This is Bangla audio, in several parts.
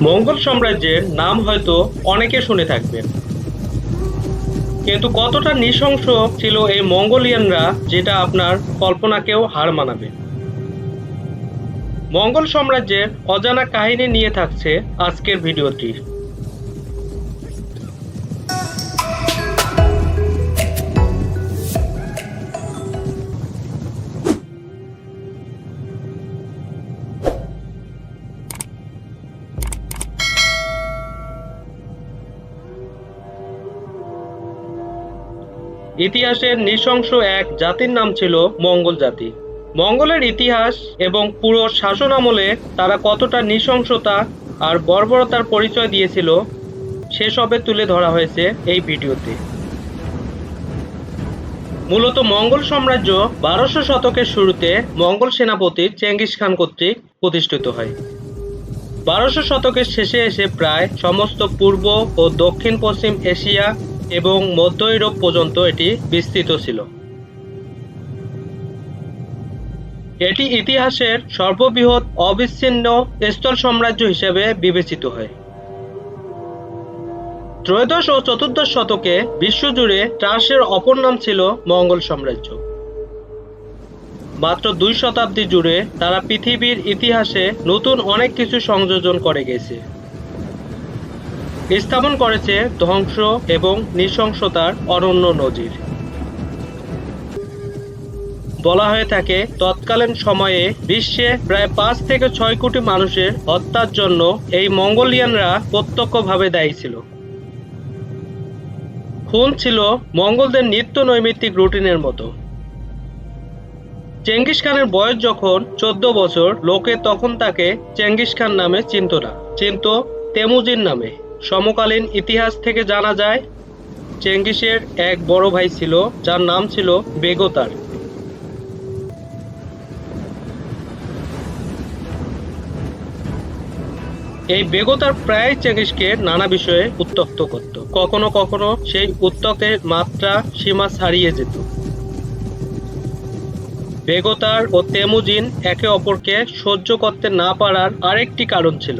মঙ্গল সাম্রাজ্যের নাম হয়তো অনেকে শুনে থাকবেন। কিন্তু কতটা নৃশংস ছিল এই মঙ্গোলিয়ানরা যেটা আপনার কল্পনাকেও হার মানাবে। মঙ্গল সাম্রাজ্যের অজানা কাহিনী নিয়ে থাকছে আজকের ভিডিওটি। ইতিহাসের নৃশংস এক জাতির নাম ছিল মঙ্গল জাতি। মঙ্গলের ইতিহাস এবং পুরো শাসন আমলে তারা কতটা নৃশংসতা আর বর্বরতার পরিচয় দিয়েছিল, সেসবে তুলে ধরা হয়েছে এই ভিডিওতে। মূলত মঙ্গল সাম্রাজ্য বারোশো শতকের শুরুতে মঙ্গল সেনাপতি চেঙ্গিস খান কর্তৃক প্রতিষ্ঠিত হয়। বারোশো শতকের শেষে এসে প্রায় সমস্ত পূর্ব ও দক্ষিণ পশ্চিম এশিয়া এবং মধ্য ইউরোপ পর্যন্ত এটি বিস্তৃত ছিল। এটি ইতিহাসের সর্ববৃহৎ অবিচ্ছিন্ন স্থল সাম্রাজ্য হিসেবে বিবেচিত হয়। ত্রয়োদশ ও চতুর্দশ শতকে বিশ্বজুড়ে ট্রাসের অপর নাম ছিল মঙ্গল সাম্রাজ্য। মাত্র দুই শতাব্দী জুড়ে তারা পৃথিবীর ইতিহাসে নতুন অনেক কিছু সংযোজন করে গেছে। স্থাপন করেছে ধ্বংস এবং নৃশংসতার অনন্য নজির। বলা হয়ে থাকে, তৎকালীন সময়ে বিশ্বে প্রায় পাঁচ থেকে ছয় কোটি মানুষের হত্যার জন্য এই মঙ্গোলিয়ানরা প্রত্যক্ষভাবে দায়ী ছিল। খুন ছিল মঙ্গলদের নিত্য নৈমিত্তিক রুটিনের মতো। চেঙ্গিস খানের বয়স যখন চোদ্দ বছর, লোকে তখন তাকে চেঙ্গিস খান নামে চিনত না। চিনত তেমুজিন নামে। সমকালীন ইতিহাস থেকে জানা যায়, চেঙ্গিসের এক বড় ভাই ছিল, যার নাম ছিল বেগতার। এই বেগতার প্রায় চেঙ্গিসকে নানা বিষয়ে উত্তক্ত করত। কখনো কখনো সেই উত্তকের মাত্রা সীমা ছাড়িয়ে যেত। বেগতার ও তেমুজিন একে অপরকে সহ্য করতে না পারার আরেকটি কারণ ছিল।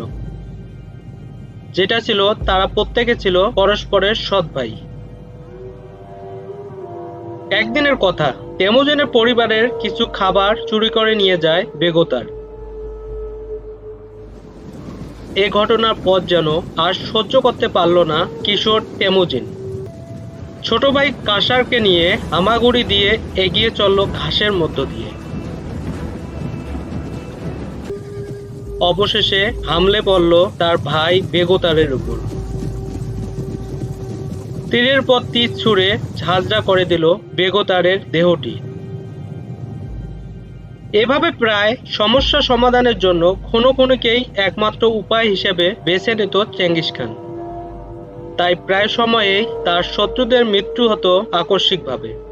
যেটা ছিল তারা প্রত্যেকে ছিল পরস্পরের সৎ ভাই। একদিনের কথা, তেমুজিনের পরিবারের কিছু খাবার চুরি করে নিয়ে যায় বেগতার। এ ঘটনার পর যেন আর সহ্য করতে পারল না কিশোর তেমুজিন। ছোট ভাই কাসারকে নিয়ে হামাগুড়ি দিয়ে এগিয়ে চলল ঘাসের মধ্য দিয়ে। অবশেষে হামলে পড়ল তার ভাই বেগতারের উপর। তীরের পর তীর ছুঁড়ে ঝাঁঝরা করে দিল বেগতারের দেহটি। এভাবে প্রায় সমস্যা সমাধানের জন্য কোনো কোনোকেই একমাত্র উপায় হিসেবে বেছে নিত চেঙ্গিস খান। তাই প্রায় সময়েই তার শত্রুদের মৃত্যু হতো আকস্মিকভাবে।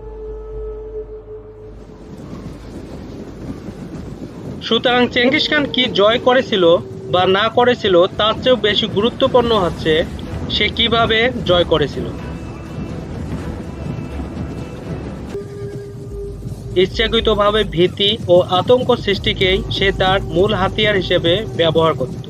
সুতরাং চেঙ্গিস খান কি জয় করেছিল বা না করেছিল, তার চেয়েও বেশি গুরুত্বপূর্ণ হচ্ছে সে কীভাবে জয় করেছিল। ইচ্ছাকৃতভাবে ভীতি ও আতঙ্ক সৃষ্টিকেই সে তার মূল হাতিয়ার হিসেবে ব্যবহার করত।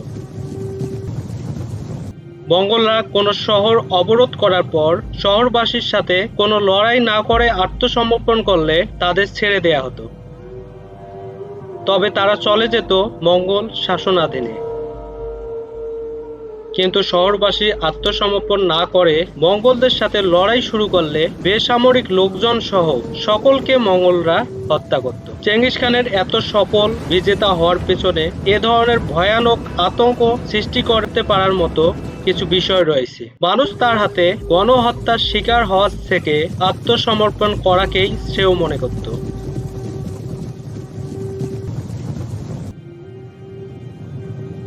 মঙ্গলরা কোনো শহর অবরোধ করার পর শহরবাসীর সাথে কোনো লড়াই না করে আত্মসমর্পণ করলে তাদের ছেড়ে দেয়া হতো। তবে তারা চলে যেত মঙ্গল শাসনাধীনে। কিন্তু শহরবাসী আত্মসমর্পণ না করে মঙ্গলদের সাথে লড়াই শুরু করলে বেসামরিক লোকজন সহ সকলকে মঙ্গলরা হত্যা করত। চেঙ্গিস খানের এত সফল বিজেতা হওয়ার পেছনে এ ধরনের ভয়ানক আতঙ্ক সৃষ্টি করতে পারার মতো কিছু বিষয় রয়েছে। মানুষ তার হাতে গণহত্যার শিকার হওয়ার থেকে আত্মসমর্পণ করাকেই শ্রেয় মনে করত।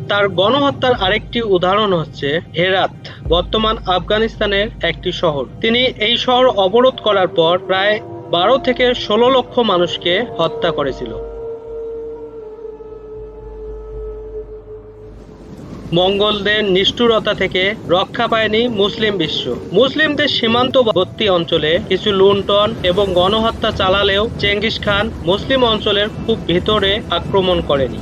তার গণহত্যার আরেকটি উদাহরণ হচ্ছে হেরাত, বর্তমান আফগানিস্তানের একটি শহর। তিনি এই শহর অবরোধ করার পর প্রায় বারো থেকে ষোলো লক্ষ মানুষকে হত্যা করেছিল। মঙ্গলদের নিষ্ঠুরতা থেকে রক্ষা পায়নি মুসলিম বিশ্ব। মুসলিমদের সীমান্তবর্তী অঞ্চলে কিছু লুণ্ঠন এবং গণহত্যা চালালেও চেঙ্গিস খান মুসলিম অঞ্চলের খুব ভিতরে আক্রমণ করেনি।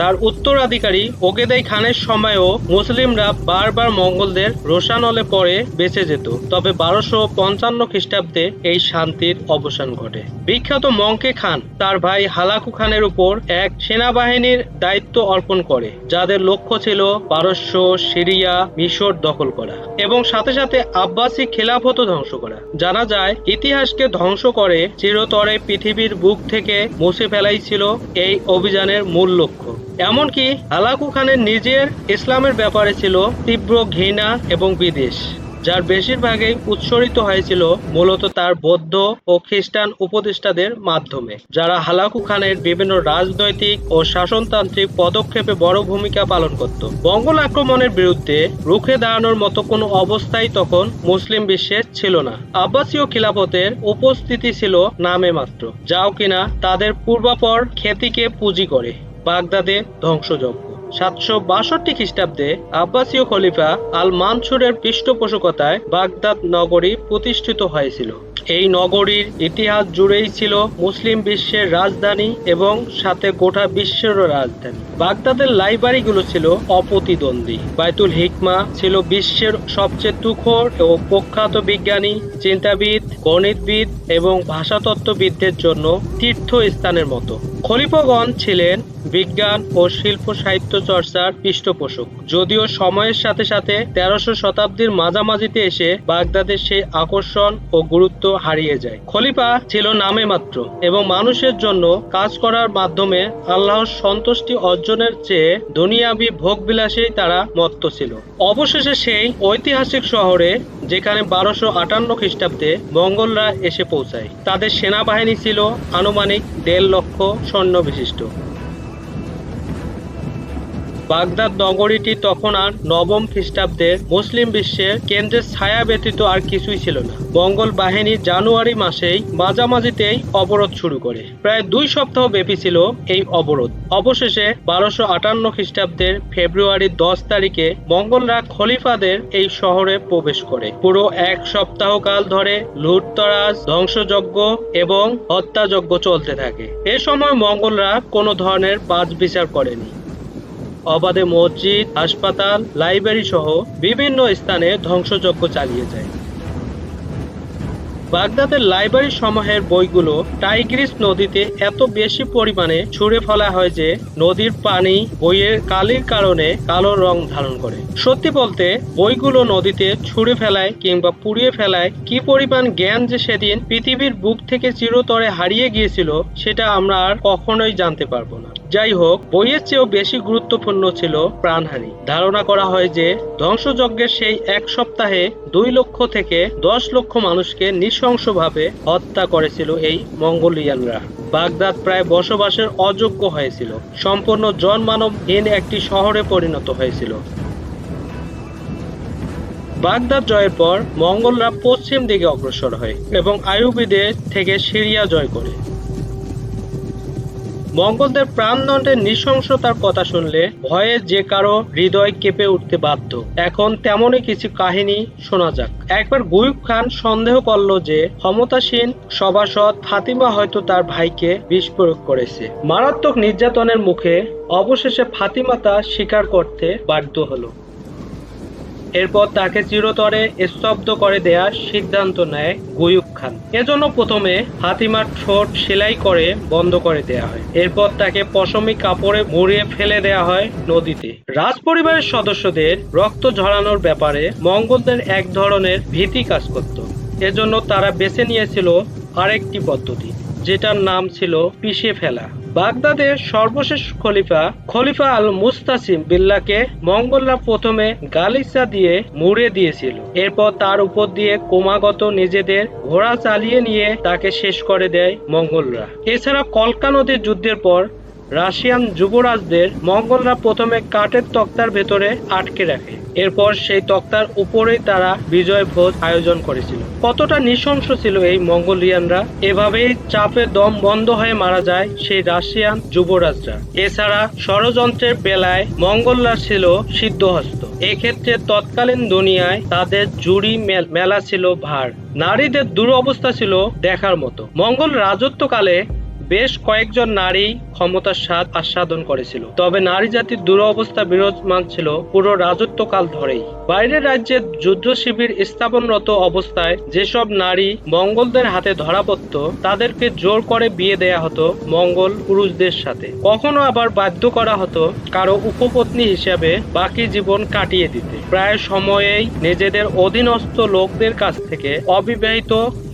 তার উত্তরাধিকারী ওকেদাই খানের সময়ও মুসলিমরা বারবার মঙ্গলদের রোশানলে পরে বেঁচে যেত। তবে বারোশো পঞ্চান্ন খ্রিস্টাব্দে এই শান্তির অবসান ঘটে। বিখ্যাত মঙ্কে খান তার ভাই হালাকু খানের উপর এক সেনাবাহিনীর দায়িত্ব অর্পণ করে, যাদের লক্ষ্য ছিল পারস্য সিরিয়া মিশর দখল করা এবং সাথে সাথে আব্বাসি খেলাফত ধ্বংস করা। জানা যায়, ইতিহাসকে ধ্বংস করে চিরতরে পৃথিবীর বুক থেকে মুছে ফেলাই ছিল এই অভিযানের মূল লক্ষ্য। এমনকি হালাকু খানের নিজের ইসলামের ব্যাপারে ছিল তীব্র ঘৃণা এবং বিদেশ যার বেশিরভাগই উৎসরিত হয়েছিল মূলত তার বৌদ্ধ ও খ্রিস্টান উপদেষ্টাদের মাধ্যমে, যারা হালাকু খানের বিভিন্ন রাজনৈতিক ও শাসনতান্ত্রিক পদক্ষেপে বড় ভূমিকা পালন করত। বঙ্গল আক্রমণের বিরুদ্ধে রুখে দাঁড়ানোর মতো কোনো অবস্থাই তখন মুসলিম বিশ্বে ছিল না। আব্বাসীয় খিলাফতের উপস্থিতি ছিল নামে মাত্র, যাও কিনা তাদের পূর্বাপর খ্যাতিকে পুঁজি করে। বাগদাদে ধ্বংসযজ্ঞ। সাতশো বাষট্টি খ্রিস্টাব্দে আব্বাসীয় খলিফা আল মানসুরের পৃষ্ঠপোষকতায় বাগদাদ নগরী প্রতিষ্ঠিত হয়েছিল। এই নগরীর ইতিহাস জুড়েই ছিল মুসলিম বিশ্বের রাজধানী এবং সাথে গোটা বিশ্বেরও রাজধানী। বাগদাদের লাইব্রেরিগুলো ছিল অপ্রতিদ্বন্দ্বী। বাইতুল হিকমা ছিল বিশ্বের সবচেয়ে তুখর ও প্রখ্যাত বিজ্ঞানী, চিন্তাবিদ, গণিতবিদ এবং ভাষাতত্ত্ববিদদের জন্য তীর্থস্থানের মতো। খলিফগণ ছিলেন বিজ্ঞান ও শিল্প সাহিত্য চর্চার পৃষ্ঠপোষক। যদিও সময়ের সাথে সাথে তেরোশো শতাব্দীর মাঝামাঝিতে এসে বাগদাদের সেই আকর্ষণ ও গুরুত্ব হারিয়ে যায়। খলিফা ছিল নামে মাত্র এবং মানুষের জন্য কাজ করার মাধ্যমে আল্লাহর সন্তুষ্টি অর্জনের চেয়ে দুনিয়াবি ভোগবিলাসেই তারা মত্ত ছিল। অবশেষে সেই ঐতিহাসিক শহরে, যেখানে বারোশো আটান্ন খ্রিস্টাব্দে মঙ্গলরা এসে পৌঁছায়, তাদের সেনাবাহিনী ছিল আনুমানিক দেড় লক্ষ সৈন্য বিশিষ্ট বাগদাদ নগরীটি তখন আর নবম খ্রিস্টাব্দের মুসলিম বিশ্বের কেন্দ্রের ছায়া ব্যতীত আর কিছুই ছিল না। মঙ্গল বাহিনী জানুয়ারি মাসেই মাঝামাঝিতেই অবরোধ শুরু করে। প্রায় দুই সপ্তাহ ব্যাপী ছিল এই অবরোধ। অবশেষে বারোশো আটান্ন খ্রিস্টাব্দের ফেব্রুয়ারির দশ তারিখে মঙ্গলরা খলিফাদের এই শহরে প্রবেশ করে। পুরো এক সপ্তাহ কাল ধরে লুটতরাজ, ধ্বংসযজ্ঞ এবং হত্যাযজ্ঞ চলতে থাকে। এ সময় মঙ্গলরা কোনো ধরনের বাজ বিচার করেনি। অবাধে মসজিদ, হাসপাতাল, লাইব্রেরি সহ বিভিন্ন স্থানে ধ্বংসযজ্ঞ চালিয়ে যায়। বাগদাদের লাইব্রেরি সমূহের বইগুলো টাইগ্রিস নদীতে এত বেশি পরিমাণে ছুঁড়ে ফেলা হয় যে নদীর পানি বইয়ের কালির কারণে কালো রং ধারণ করে। সত্যি বলতে, বইগুলো নদীতে ছুঁড়ে ফেলায় কিংবা পুড়িয়ে ফেলায় কি পরিমাণ জ্ঞান যে সেদিন পৃথিবীর বুক থেকে চিরতরে হারিয়ে গিয়েছিল, সেটা আমরা আর কখনোই জানতে পারব না। যাই হোক বইয়ের চেয়েও বেশি গুরুত্বপূর্ণ ছিল প্রাণহানি। ধারণা করা হয় যে, ধ্বংসযজ্ঞের সেই এক সপ্তাহে দুই লক্ষ থেকে দশ লক্ষ মানুষকে নৃশংসভাবে হত্যা করেছিল এই মঙ্গোলিয়ানরা। বাগদাদ প্রায় বসবাসের অযোগ্য হয়েছিল। সম্পূর্ণ জনমানবহীন একটি শহরে পরিণত হয়েছিল। বাগদাদ জয়ের পর মঙ্গলরা পশ্চিম দিকে অগ্রসর হয় এবং আয়ুবিদের থেকে সিরিয়া জয় করে। মঙ্গলদের প্রাণদণ্ডের নৃশংসতার কথা শুনলে ভয়ে যে কারও হৃদয় কেঁপে উঠতে বাধ্য। এখন তেমনই কিছু কাহিনী শোনা যাক। একবার গুয়ুব খান সন্দেহ করল যে ক্ষমতাসীন সভাসদ ফাতিমা হয়তো তার ভাইকে বিষ প্রয়োগ করেছে। মারাত্মক নির্যাতনের মুখে অবশেষে ফাতিমা তা স্বীকার করতে বাধ্য হলো। এরপর তাকে চিরতরে স্তব্ধ করে দেওয়ার সিদ্ধান্ত নেয় গুয়ুব খান। এজন্য প্রথমে হাতিমার ঠোঁট সেলাই করে বন্ধ করে দেওয়া হয়। এরপর তাকে পশমি কাপড়ে মুড়িয়ে ফেলে দেওয়া হয় নদীতে। রাজ পরিবারের সদস্যদের রক্ত ঝরানোর ব্যাপারে মঙ্গলদের এক ধরনের ভীতি কাজ করত। এজন্য তারা বেছে নিয়েছিল আরেকটি পদ্ধতি, যেটার নাম ছিল পিষে ফেলা। বাগদাদের সর্বশেষ খলিফা খলিফা আল মুস্তাসিম বিল্লাকে মঙ্গলরা প্রথমে গালিচা দিয়ে মুড়ে দিয়েছিল। এরপর তার উপর দিয়ে ক্রমাগত নিজেদের ঘোড়া চালিয়ে নিয়ে তাকে শেষ করে দেয় মঙ্গলরা। এছাড়া কলকা নদীর যুদ্ধের পর রাশিয়ান যুবরাজদের মঙ্গলরা প্রথমে কাঠের তক্তার ভেতরে আটকে রাখে। এরপর সেই তক্তার উপরেই তারা বিজয় ভোজ আয়োজন করেছিল। কতটা নৃশংস ছিল এই মঙ্গোলিয়ানরা, এভাবেই চাপে দম বন্ধ হয়ে মারা যায় সেই রাশিয়ান যুবরাজরা। এছাড়া ষড়যন্ত্রের বেলায় মঙ্গলরা ছিল সিদ্ধহস্ত। এক্ষেত্রে তৎকালীন দুনিয়ায় তাদের জুড়ি মেলা ছিল ভার। নারীদের দুরবস্থা ছিল দেখার মতো। মঙ্গল রাজত্বকালে বেশ কয়েকজন নারী ক্ষমতার স্বাদ আস্বাদন করেছিল। তবে নারী জাতির দুরবস্থা বিরাজমান ছিল পুরো রাজত্বকাল ধরেই। বাইরের রাজ্যে যুদ্ধ শিবির স্থাপনরত অবস্থায় যেসব নারী মঙ্গলদের হাতে ধরা পড়ত তাদেরকে জোর করে বিয়ে দেয়া হতো মঙ্গল পুরুষদের সাথে। কখনো আবার বাধ্য করা হতো কারও উপপত্নী হিসেবে বাকি জীবন কাটিয়ে দিতে। প্রায় সময়েই নিজেদের অধীনস্থ লোকদের কাছ থেকে অবিবাহিত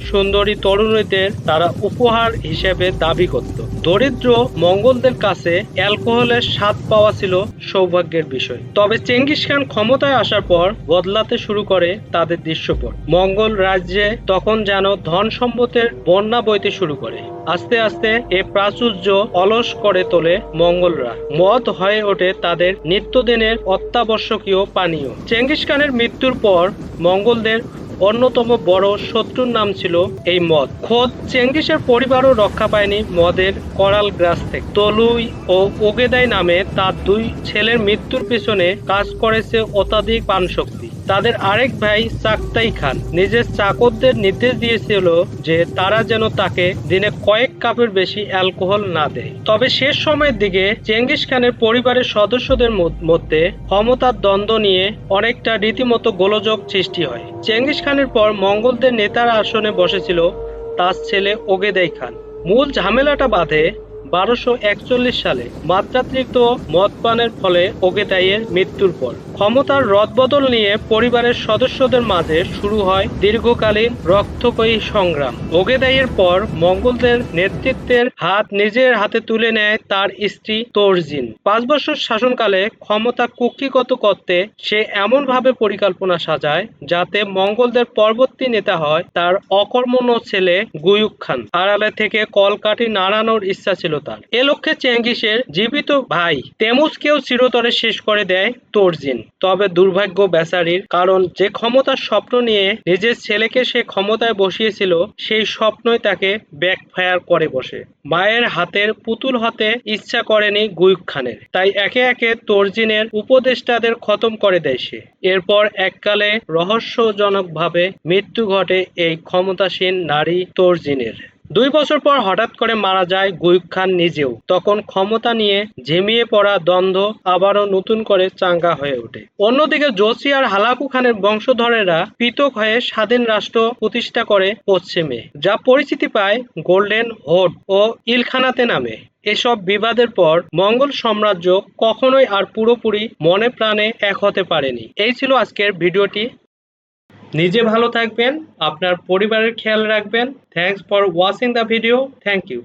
সুন্দরী তরুণীদের তারা উপহার হিসেবে দাবি করত। দরিদ্র মঙ্গলদের কাছে অ্যালকোহলের স্বাদ পাওয়া ছিল সৌভাগ্যের বিষয়। তবে চেঙ্গিস খান ক্ষমতায় আসার পর বদলাতে শুরু করে তাদের দৃশ্যপট। মঙ্গল রাজ্যে তখন যেন ধন সম্পদের বন্যা বইতে শুরু করে। আস্তে আস্তে এ প্রাচুর্য অলস করে তোলে মঙ্গলরা। মদ হয়ে ওঠে তাদের নিত্যদিনের অত্যাবশ্যকীয় পানীয়। চেঙ্গিস খানের মৃত্যুর পর মঙ্গলদের অন্যতম বড় শত্রুর নাম ছিল এই মদ। খোদ চেঙ্গিসের পরিবারও রক্ষা পায়নি মদের করাল গ্রাস থেকে। তলুই ও ওগেদাই নামে তার দুই ছেলের মৃত্যুর পেছনে কাজ করেছে অত্যাধিক পানশক্তি তাদের আরেক ভাই চাকতাই খান। নিজের চাকরদের নির্দেশ দিয়েছিল যে তারা যেন তাকে দিনে কয়েক কাপের বেশি অ্যালকোহল না দেয়। তবে শেষ সময়ের দিকে চেঙ্গিস খানের পরিবারের সদস্যদের মধ্যে ক্ষমতার দ্বন্দ্ব নিয়ে অনেকটা রীতিমতো গোলযোগ সৃষ্টি হয়। চেঙ্গিস খানের পর মঙ্গলদের নেতার আসনে বসেছিল তার ছেলে ওগেদাই খান। মূল ঝামেলাটা বাঁধে বারোশো একচল্লিশ সালে মাত্রাতিরিক্ত মদপানের ফলে ওগেদাইয়ের মৃত্যুর পর। ক্ষমতার রদবদল নিয়ে পরিবারের সদস্যদের মাঝে শুরু হয় দীর্ঘকালীন রক্তকয়ী সংগ্রাম। ওগেদাইয়ের পর মঙ্গলদের নেতৃত্বের হাত নিজের হাতে তুলে নেয় তার স্ত্রী তর্জিন। পাঁচ বছর শাসনকালে ক্ষমতা কুক্ষিগত করতে সে এমনভাবে পরিকল্পনা সাজায় যাতে মঙ্গলদের পরবর্তী নেতা হয় তার অকর্মণ্য ছেলে গুয়ুক খান। আড়ালে থেকে কলকাঠি নাড়ানোর ইচ্ছা ছিল তার। এ লক্ষ্যে চেঙ্গিসের জীবিত ভাই তেমুজকেও চিরতরে শেষ করে দেয় তর্জিন। তবে দুর্ভাগ্য বেচারির কারণ যে ক্ষমতার স্বপ্ন নিয়ে নিজের ছেলেকে সে ক্ষমতায় বসিয়েছিল, সেই স্বপ্নই তাকে ব্যাকফায়ার করে বসে। মায়ের হাতের পুতুল হতে ইচ্ছা করেনি গুয়ুক খানের তাই একে একে তর্জিনের উপদেষ্টাদের খতম করে দেয় সে। এরপর এককালে রহস্যজনকভাবে মৃত্যু ঘটে এই ক্ষমতাসীন নারী তর্জিনের। দুই বছর পর হঠাৎ করে মারা যায় গুয়ুব খান নিজেও। তখন ক্ষমতা নিয়ে ঝিমিয়ে পড়া দ্বন্দ্ব আবারও নতুন করে চাঙ্গা হয়ে ওঠে। অন্যদিকে জোসি আর হালাকু খানের বংশধরেরা পৃথক হয়ে স্বাধীন রাষ্ট্র প্রতিষ্ঠা করে পশ্চিমে, যা পরিচিতি পায় গোল্ডেন হোড ও ইলখানাতে নামে। এসব বিবাদের পর মঙ্গল সাম্রাজ্য কখনোই আর পুরোপুরি মনে প্রাণে এক হতে পারেনি। এই ছিল আজকের ভিডিওটি। নিজে ভালো থাকবেন আপনার পরিবারের খেয়াল রাখবেন। Thanks for watching the video thank you